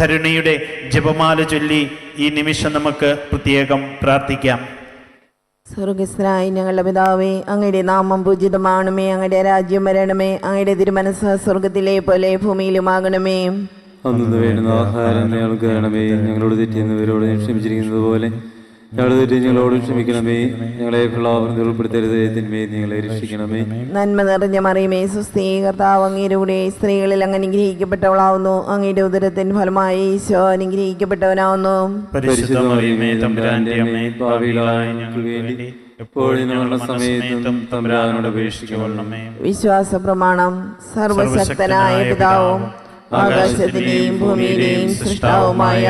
കരുണയുടെ ജപമാല ചൊല്ലി ഈ നിമിഷം നമുക്ക് പ്രത്യേകം പ്രാർത്ഥിക്കാം. സ്വർഗസ്നായി ഞങ്ങളുടെ പിതാവേ അങ്ങയുടെ നാമം പൂജിതമാണമേ അങ്ങയുടെ രാജ്യം വരണമേ അങ്ങയുടെ തിരുമനസ് സ്വർഗത്തിലെ പോലെ ഭൂമിയിലുമാകണമേ. അന്നു വേണ്ടുന്ന ആഹാരം ഞങ്ങൾക്ക് തരണമേ. ഞങ്ങളോട് തെറ്റിയെന്നവരോട് ക്ഷമിച്ചിരിക്കുന്നത് പോലെ ഞങ്ങളുടെ ക്ഷമിക്കണമേ. ഞങ്ങളെ പ്രളാപനത്തിൽ ഉൾപ്പെടുത്തരുത്. തിന്മേ ഞങ്ങളെ രക്ഷിക്കണമേ. നന്മ നിറഞ്ഞ മറിയമേ സുസ്ഥീ കർത്താവ് അങ്ങയുടെ കൂടെ സ്ത്രീകളിൽ അങ്ങ് അനുഗ്രഹിക്കപ്പെട്ടവളാവുന്നു. അങ്ങയുടെ ഉദരത്തിൻ ഫലമായി ഈശോ അനുഗ്രഹിക്കപ്പെട്ടവനാവുന്നു. പരിശുദ്ധ മറിയമേ തമ്പുരാന്റെ അമ്മേ ഞങ്ങൾക്ക് വേണ്ടി വിശ്വാസ പ്രമാണം സർവശക്തനായ പിതാവും ആകാശത്തിന്റെയും ഭൂമിയുടെയും സൃഷ്ടാവുമായ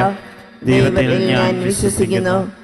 ദൈവത്തിൽ ഞാൻ വിശ്വസിക്കുന്നു.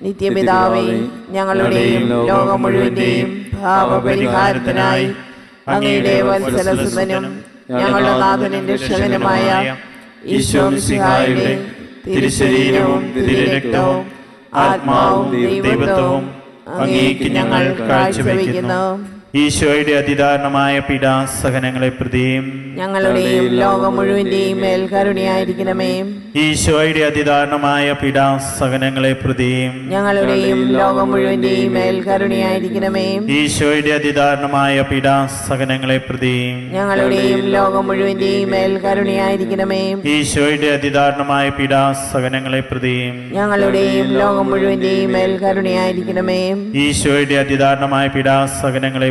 നിത്യപിതാവേ ഞങ്ങളുടെയും ലോകം മുഴുവന്റെയും ഭാവപരിഹാരത്തിനായി അങ്ങയുടെ വത്സലസുതനും ഞങ്ങളുടെ നാഥനും രക്ഷകനുമായ ഈശോ മിശിഹായുടെ തിരുശരീരവും തിരുരക്തവും ആത്മാവും ദൈവത്വവും അങ്ങേക്ക് ഞങ്ങൾ കാഴ്ചവെക്കുന്നു. ഈശോയുടെ അതിദാരണമായ പീഡാസഹനങ്ങളെ പ്രതിയും ഞങ്ങളുടെയും ലോകം മുഴുവന്റെയും മേൽ കരുണയായിരിക്കണമേ. ഈശോയുടെ അതിദാരണമായ പീഡാസഹനങ്ങളെ പ്രതിയും ഞങ്ങളുടെയും ലോകം മുഴുവന്റെയും മേൽ കരുണയായിരിക്കണമേ. ഈശോയുടെ അതിദാരണമായ പീഡാസഹനങ്ങളെ പ്രതിയും ഞങ്ങളുടെയും ലോകം മുഴുവന്റെയും മേൽ കരുണയായിരിക്കണമേ. ഈശോയുടെ അതിദാരണമായ പീഡാസഹനങ്ങളെ പ്രതിയും ഞങ്ങളുടെയും ലോകം മുഴുവന്റെയും മേൽ കരുണയായിരിക്കണമേ. ഈശോയുടെ അതിദാരണമായ പീഡാസഹനങ്ങളെ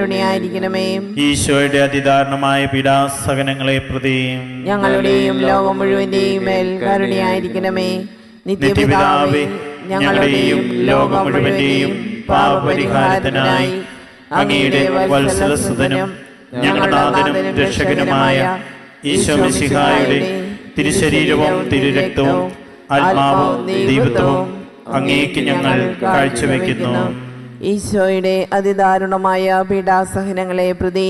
കരുണയായിരിക്കണമേ. ഈശോയുടെ അതിദാരുണമായ പീഡാസഹനങ്ങളെ പ്രതിയും ഞങ്ങളുടെയും ലോകം മുഴുവന്റെയും മേൽ കരുണയായിരിക്കണമേ. നിത്യപിതാവേ ഞങ്ങളുടെയും ലോകം മുഴുവന്റെയും പാപപരിഹാരത്തിനായി അങ്ങയുടെ വത്സലസുതനും ഞങ്ങളുടെ നാഥനും രക്ഷകനുമായ ഈശോ മിശിഹായുടെ തിരുശരീരവും തിരുരക്തവും ആത്മാവും ദൈവത്വവും അങ്ങേക്ക് ഞങ്ങൾ കാഴ്ചവെക്കുന്നു. ഈശോയുടെ അതിദാരുണമായ പീഡാസഹനങ്ങളെ പ്രതി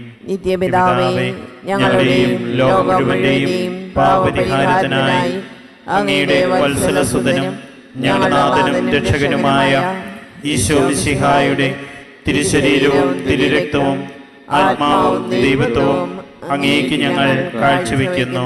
നിത്യപിതാവേ ഞങ്ങളുടെയും ലോകമുഴുവന്റെയും പാപരിഹാരത്തിനായി പാപപരിഹാരത്തിനായി അങ്ങയുടെ വത്സലസുതനും ഞങ്ങളുടെ നാഥനും രക്ഷകനുമായ ഈശോ മിശിഹായുടെ തിരുശരീരവും തിരുരക്തവും ആത്മാവും ദൈവത്വവും അങ്ങേക്ക് ഞങ്ങൾ കാഴ്ചവെക്കുന്നു.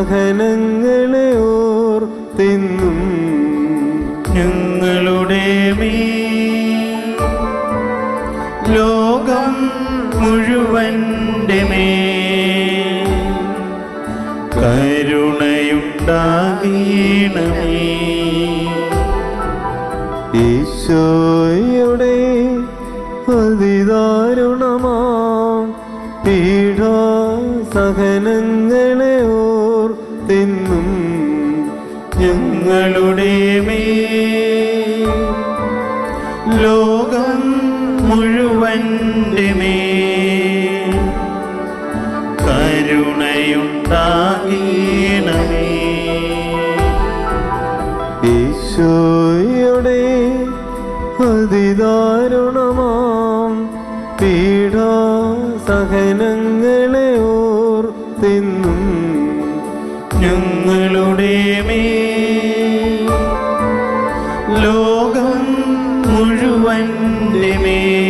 സഹനങ്ങളെ ഓർത്തിന്നും കരുണയുണ്ടാകണമേ ഈശോയുടെ അതിദാരുണമാം പീഡാ സഹനങ്ങളെ ഓർത്തിന്നും ഞങ്ങളുടെ മേ ലോകം മുഴുവന്റെ മേൽ.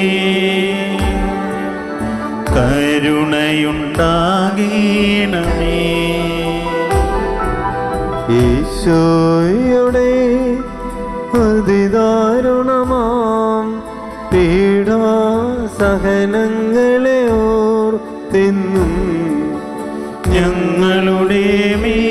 ഈശോയുടെ അതിദാരുണമാം പീഡാ സഹനങ്ങളെ ഓർത്തിന്നും ഞങ്ങളുടെ മേൽ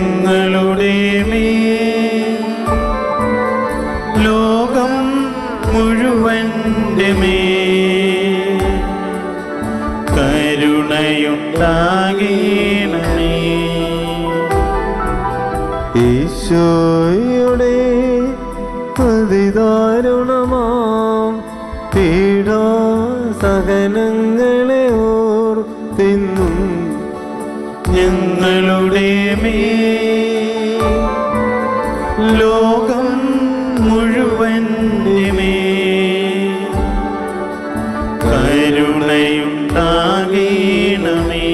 ഞങ്ങളുടെ മേ ലോകം മുഴുവന്റെ മേ ഈശോയുടെ അതിദാരുണമാം പീഡാ സഹനങ്ങളെ ലോകം കരുണയുണ്ടാകണമേ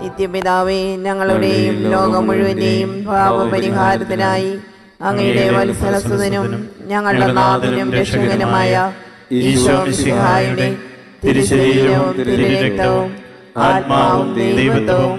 നിത്യപിതാവേ ഞങ്ങളുടെയും ലോകം മുഴുവനെയും പാപപരിഹാരത്തിനായി അങ്ങയുടെ വത്സരസുതനും ഞങ്ങളുടെ നാഥനും രക്ഷകനുമായ ഈശോ മിശിഹായുടെ തിരുശരീരവും തിരുരക്തവും ആത്മാവും ദൈവത്വവും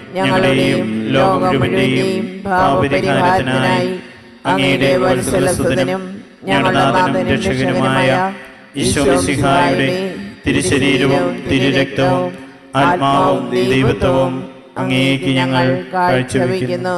ഞങ്ങളുടെയും ലോകം മുഴുവന്റെയും പാപപരിഹാരത്തിനായി അങ്ങയുടെ വത്സലസുതനും ഞങ്ങളുടെ രക്ഷകനുമായ ഈശോ മിശിഹായുടെ തിരുശരീരവും തിരുരക്തവും ആത്മാവും ദൈവത്വവും അങ്ങേക്ക് ഞങ്ങൾ കാഴ്ചവെക്കുന്നു